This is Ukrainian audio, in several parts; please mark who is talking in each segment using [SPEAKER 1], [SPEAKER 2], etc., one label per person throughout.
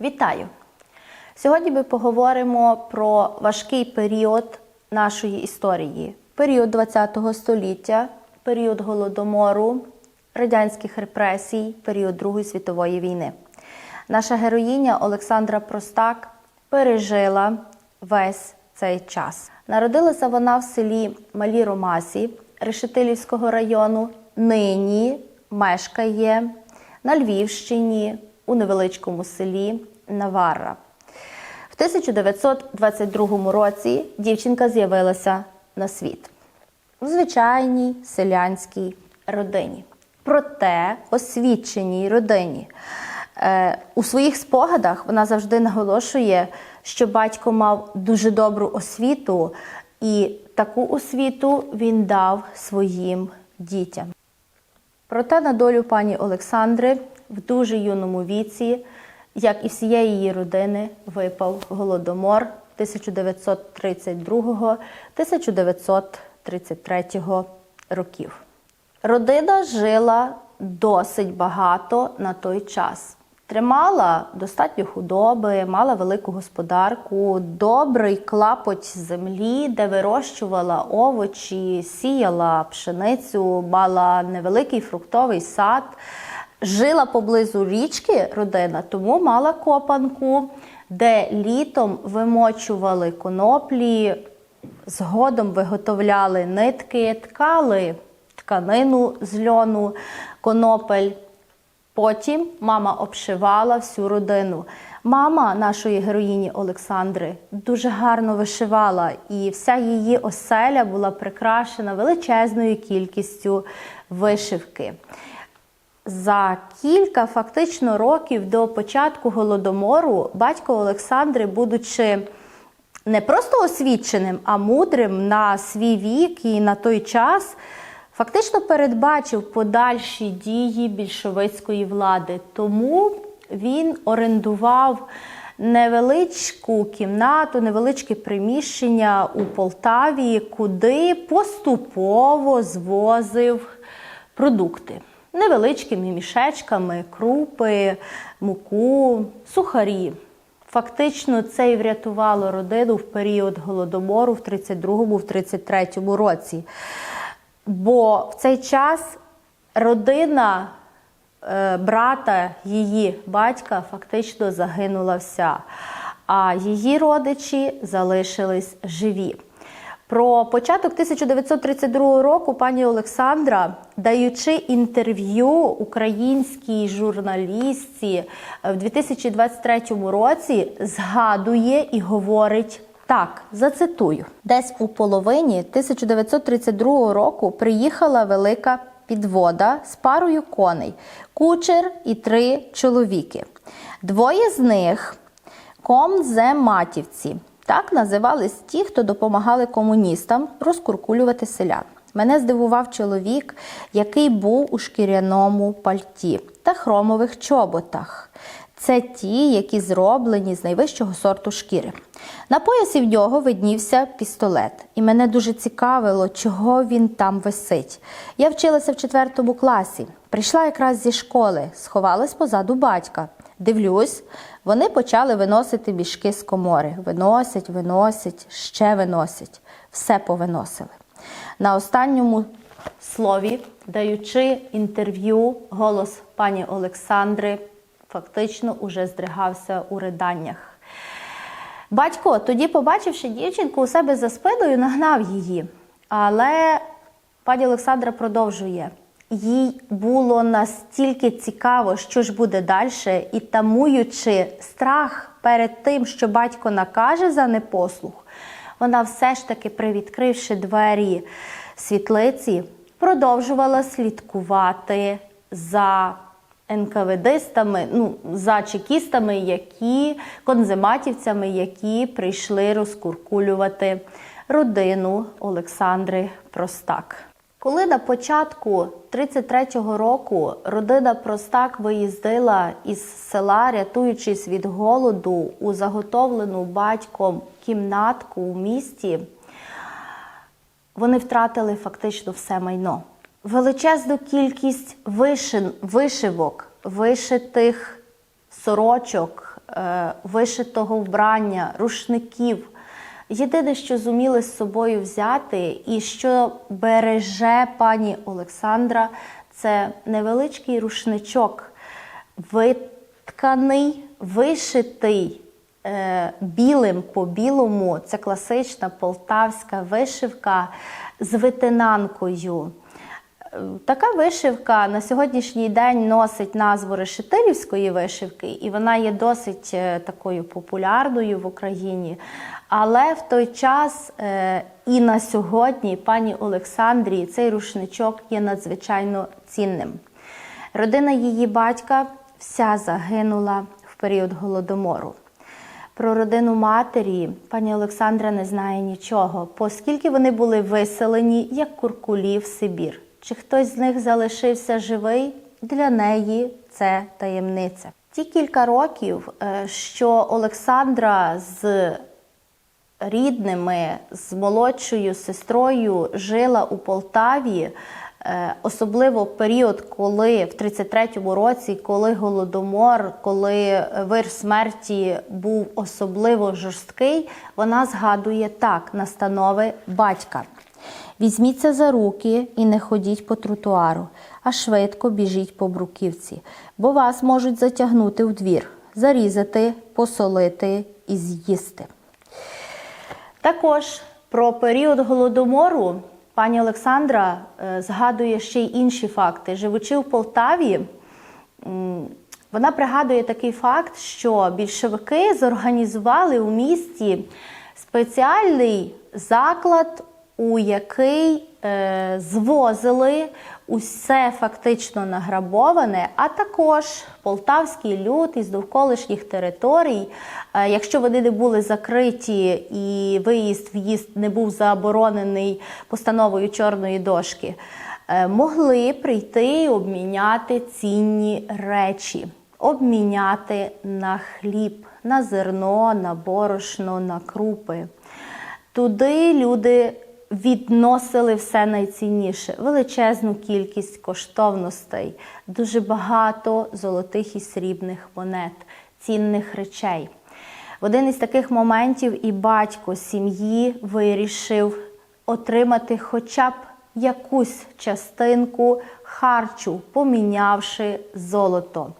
[SPEAKER 1] Вітаю! Сьогодні ми поговоримо про важкий період нашої історії, період ХХ століття, період голодомору, радянських репресій, період Другої світової війни. Наша героїня Олександра Простак пережила весь цей час. Народилася вона в селі Малі Ромасі Решетилівського району. Нині мешкає на Львівщині у невеличкому селі Наварра. В 1922 році дівчинка з'явилася на світ у звичайній селянській родині. Проте освіченій родині. Е, у своїх спогадах вона завжди наголошує, що батько мав дуже добру освіту, і таку освіту він дав своїм дітям. Проте на долю пані Олександри в дуже юному віці, як і всієї її родини, випав голодомор 1932-1933 років. Родина жила досить багато на той час. Тримала достатньо худоби, мала велику господарку, добрий клапоть землі, де вирощувала овочі, сіяла пшеницю, мала невеликий фруктовий сад. Жила поблизу річки родина, тому мала копанку, де літом вимочували коноплі, згодом виготовляли нитки, ткали тканину з льону, конопель. Потім мама обшивала всю родину. Мама нашої героїні Олександри дуже гарно вишивала, і вся її оселя була прикрашена величезною кількістю вишивки. За кілька фактично років до початку голодомору батько Олександри, будучи не просто освіченим, а мудрим на свій вік і на той час, фактично передбачив подальші дії більшовицької влади. Тому він орендував невеличку кімнату, невеличке приміщення у Полтаві, куди поступово звозив продукти. Невеличкими мішечками, крупи, муку, сухарі. Фактично, це і врятувало родину в період голодомору в 32-33 році. Бо в цей час родина е, брата її батька фактично загинула вся, а її родичі залишились живі. Про початок 1932 року пані Олександра, даючи інтерв'ю українській журналістці в 2023 році, згадує і говорить так, зацитую: десь у половині 1932 року приїхала велика підвода з парою коней, кучер і три чоловіки. Двоє з них комзематівці. Так називались ті, хто допомагали комуністам розкуркулювати селян. Мене здивував чоловік, який був у шкіряному пальті та хромових чоботах. Це ті, які зроблені з найвищого сорту шкіри. На поясі в нього виднівся пістолет, і мене дуже цікавило, чого він там висить. Я вчилася в четвертому класі, прийшла якраз зі школи, сховалась позаду батька. Дивлюсь, вони почали виносити мішки з комори. Виносять, виносять, ще виносять. Все повиносили. На останньому слові, даючи інтерв'ю, голос пані Олександри фактично уже здригався у риданнях. Батько, тоді, побачивши дівчинку у себе за спиною, нагнав її. Але пані Олександра продовжує. Їй було настільки цікаво, що ж буде далі, і тамуючи страх перед тим, що батько накаже за непослух, вона все ж таки, привідкривши двері світлиці, продовжувала слідкувати за НКВДистами, ну, за чекістами, які конзематівцями, які прийшли розкуркулювати родину Олександри Простак. Коли на початку 33-го року родина Простак виїздила із села, рятуючись від голоду у заготовлену батьком кімнатку у місті, вони втратили фактично все майно. Величезну кількість вишин, вишивок, вишитих сорочок, е, вишитого вбрання, рушників. Єдине, що зуміли з собою взяти, і що береже пані Олександра, це невеличкий рушничок, витканий, вишитий е, білим по білому. Це класична полтавська вишивка з витинанкою. Така вишивка на сьогоднішній день носить назву решетилівської вишивки, і вона є досить е, такою популярною в Україні. Але в той час е, і на сьогодні пані Олександрії цей рушничок є надзвичайно цінним. Родина її батька вся загинула в період голодомору. Про родину матері пані Олександра не знає нічого, оскільки вони були виселені як куркулі в Сибір. Чи хтось з них залишився живий? Для неї це таємниця. Ті кілька років, е, що Олександра з рідними, з молодшою сестрою жила у Полтаві. е, Особливо період, коли в 33-му році, коли голодомор, коли вир смерті був особливо жорсткий, вона згадує так настанови батька. Візьміться за руки і не ходіть по тротуару, а швидко біжіть по бруківці, бо вас можуть затягнути в двір, зарізати, посолити і з'їсти. Також про період голодомору пані Олександра е, згадує ще й інші факти. Живучи в Полтаві, вона пригадує такий факт, що більшовики зорганізували у місті спеціальний заклад, у який е, звозили усе фактично награбоване, а також полтавський люд із довколишніх територій, е, якщо вони не були закриті і виїзд, в'їзд не був заборонений постановою чорної дошки, е, могли прийти і обміняти цінні речі, обміняти на хліб, на зерно, на борошно, на крупи. Туди люди відносили все найцінніше, величезну кількість коштовностей, дуже багато золотих і срібних монет, цінних речей. В один із таких моментів і батько сім'ї вирішив отримати хоча б якусь частинку харчу, помінявши золото.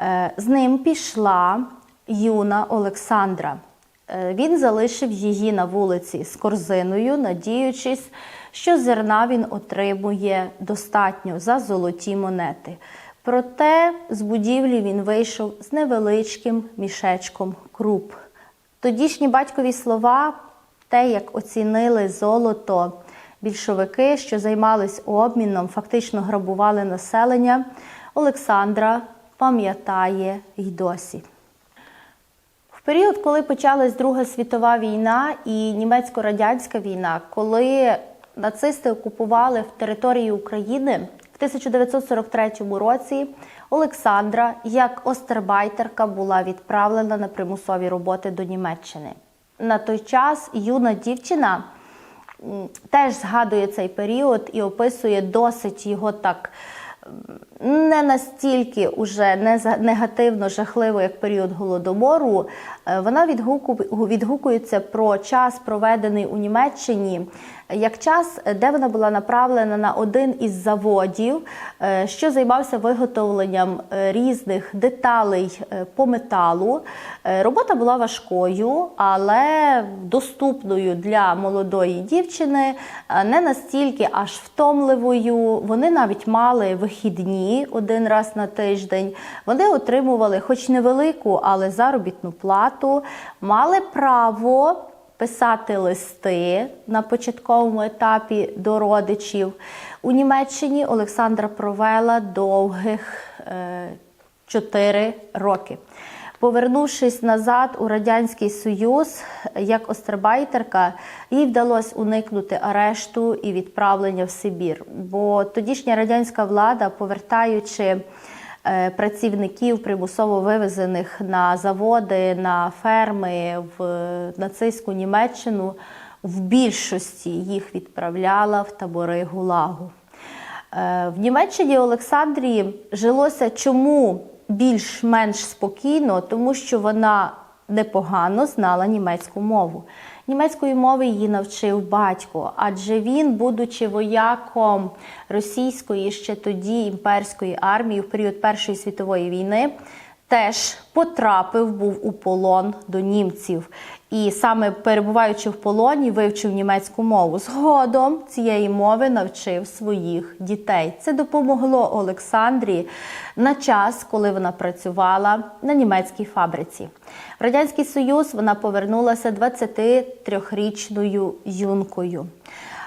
[SPEAKER 1] Е, З ним пішла юна Олександра. Е, Він залишив її на вулиці з корзиною, надіючись, що зерна він отримує достатньо за золоті монети. Проте з будівлі він вийшов з невеличким мішечком круп. Тодішні батькові слова, те, як оцінили золото більшовики, що займались обміном, фактично грабували населення, Олександра пам'ятає й досі. Період, коли почалась Друга світова війна і німецько-радянська війна, коли нацисти окупували в території України в 1943 році, Олександра як остербайтерка була відправлена на примусові роботи до Німеччини. На той час юна дівчина теж згадує цей період і описує досить його так не настільки уже не негативно жахливо, як період голодомору. Е, Вона відгуку- відгукується про час, проведений у Німеччині, як час, де вона була направлена на один із заводів, е, що займався виготовленням е, різних деталей е, по металу. Робота була важкою, але доступною для молодої дівчини, не настільки аж втомливою. Вони навіть мали вихідні один раз на тиждень. Вони отримували, хоч невелику, але заробітну плату, мали право писати листи на початковому етапі до родичів. У Німеччині Олександра провела довгих е, 4 роки. Повернувшись назад у Радянський Союз як остербайтерка, їй вдалося уникнути арешту і відправлення в Сибір. Бо тодішня радянська влада, повертаючи е, працівників, примусово вивезених на заводи, на ферми в нацистську Німеччину, в більшості їх відправляла в табори ГУЛАГу. Е, В Німеччині Олександрії жилося чому більш-менш спокійно, тому що вона непогано знала німецьку мову. Німецької мови її навчив батько, адже він, будучи вояком російської ще тоді імперської армії в період Першої світової війни, теж потрапив був у полон до німців. І саме перебуваючи в полоні, вивчив німецьку мову. Згодом цієї мови навчив своїх дітей. Це допомогло Олександрі на час, коли вона працювала на німецькій фабриці. В Радянський Союз вона повернулася 23-річною юнкою.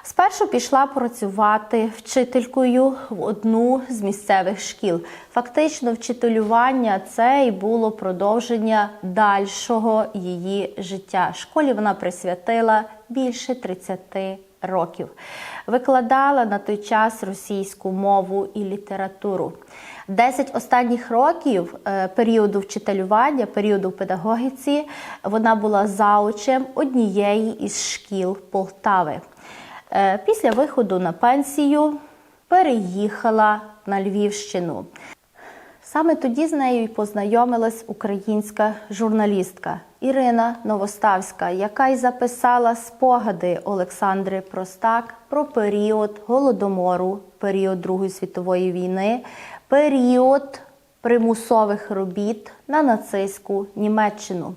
[SPEAKER 1] Спершу пішла працювати вчителькою в одну з місцевих шкіл. Фактично, вчителювання це і було продовження дальшого її життя. Школі вона присвятила більше 30 років. Викладала на той час російську мову і літературу. Десять останніх років е, періоду вчителювання, періоду педагогіці, вона була заучем однієї із шкіл Полтави. Е, Після виходу на пенсію переїхала на Львівщину. Саме тоді з нею і познайомилась українська журналістка Ірина Новоставська, яка й записала спогади Олександри Простак про період голодомору, період Другої світової війни, період примусових робіт на нацистську Німеччину.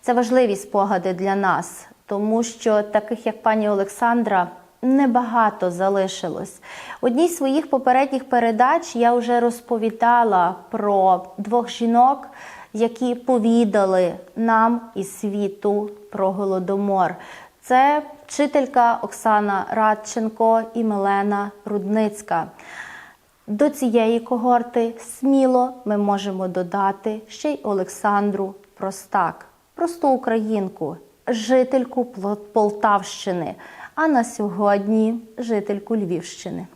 [SPEAKER 1] Це важливі спогади для нас, тому що таких як пані Олександра небагато залишилось. Одній з своїх попередніх передач я вже розповідала про двох жінок, які повідали нам і світу про голодомор. Це вчителька Оксана Радченко і Милена Рудницька. До цієї когорти сміло ми можемо додати ще й Олександру Простак, просту українку, жительку Полтавщини, а на сьогодні жительку Львівщини.